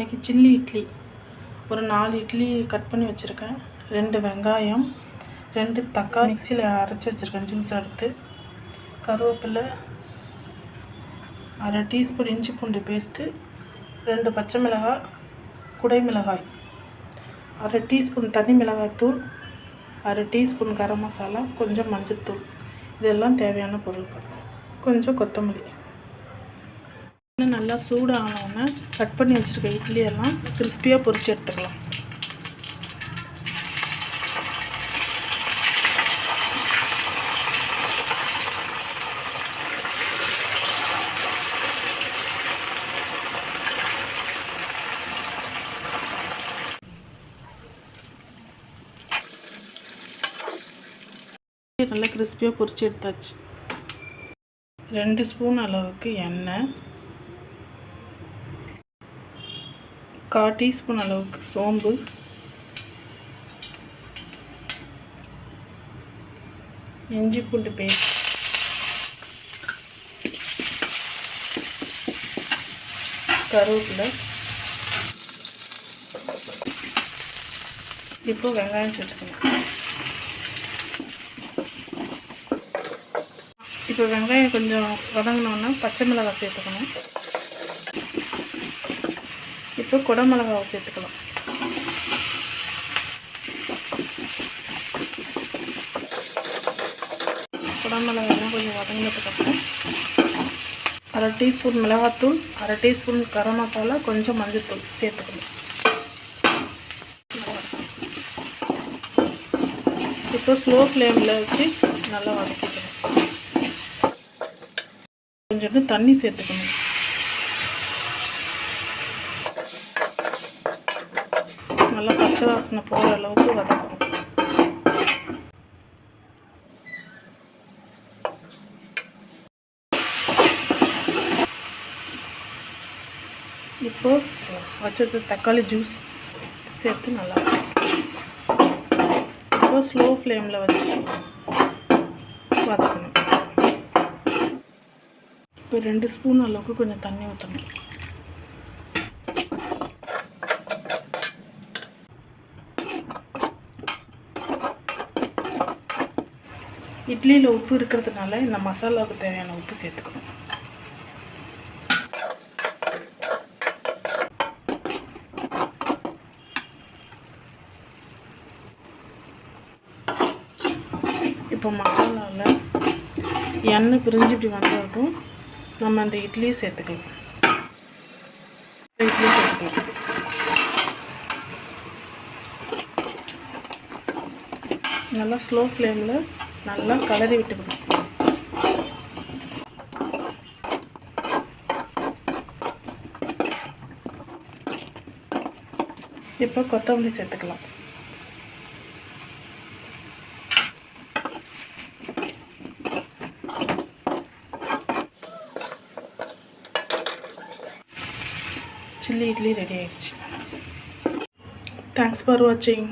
இன்றைக்கி சில்லி இட்லி. ஒரு நாலு இட்லி கட் பண்ணி வச்சுருக்கேன். ரெண்டு வெங்காயம் ரெண்டு தக்காளி மிக்சியில் அரைச்சி வச்சுருக்கேன் ஜூஸ் எடுத்து. கருவேப்பிலை அரை டீஸ்பூன் இஞ்சி பூண்டு பேஸ்ட்டு ரெண்டு பச்சை மிளகாய் குடை மிளகாய் அரை டீஸ்பூன் தனி மிளகாய் தூள் அரை டீஸ்பூன் கரம் மசாலா கொஞ்சம் மஞ்சள்தூள் இதெல்லாம் தேவையான பொருட்கள். கொஞ்சம் கொத்தமல்லி. நல்லா சூடானோடனே கட் பண்ணி வச்சுருக்க இட்லியெல்லாம் கிறிஸ்பியாக பொரிச்சு எடுத்துக்கலாம். நல்லா கிறிஸ்பியாக பொறிச்சு எடுத்தாச்சு. ரெண்டு ஸ்பூன் அளவுக்கு எண்ணெய். கால் டீஸ்பூன் அளவுக்கு சோம்பு. இஞ்சி பூண்டு பேஸ்ட். கருவேப்பிலை. இப்போ வெங்காயம் சேர்த்துக்கணும். இப்போ வெங்காயம் கொஞ்சம் வதங்கினோன்னா பச்சை மிளகாய் சேர்த்துக்கணும். இப்போ குடமிளகாவை சேர்த்துக்கலாம். குடமிளகாயெல்லாம் கொஞ்சம் வதங்கினதுக்கப்புறம் அரை டீஸ்பூன் மிளகாத்தூள் அரை டீஸ்பூன் கரம் மசாலா கொஞ்சம் மஞ்சள்தூள் சேர்த்துக்கணும். இப்போ ஸ்லோ ஃப்ளேமில் வச்சு நல்லா வதக்கிக்கணும். கொஞ்சோண்டு தண்ணி சேர்த்துக்கணும். நல்லா பச்சை வாசனை போகிற அளவுக்கு வதக்கணும் இப்போ வச்சது தக்காளி ஜூஸ் சேர்த்து நல்லா இப்போ ஸ்லோ ஃப்ளேமில் வச்சு வதக்கணும் இப்போ ரெண்டு ஸ்பூன் அளவுக்கு கொஞ்சம் தண்ணி ஊற்றணும் இட்லியில் உப்பு இருக்கிறதுனால இந்த மசாலாவுக்கு தேவையான உப்பு சேர்த்துக்கணும். இப்போ மசாலாவில் எண்ணெய் பிரிஞ்சு இப்படி வந்ததுக்கும் நம்ம அந்த இட்லியை சேர்த்துக்கலாம். இட்லியை சேர்த்துக்கலாம். நல்லா ஸ்லோ ஃப்ளேமில் நல்லா கலரி விட்டுக்கணும். இப்போ கொத்தமல்லி சேர்த்துக்கலாம். சில்லி இட்லி ரெடி ஆயிடுச்சு. தேங்க்ஸ் ஃபார் வாட்சிங்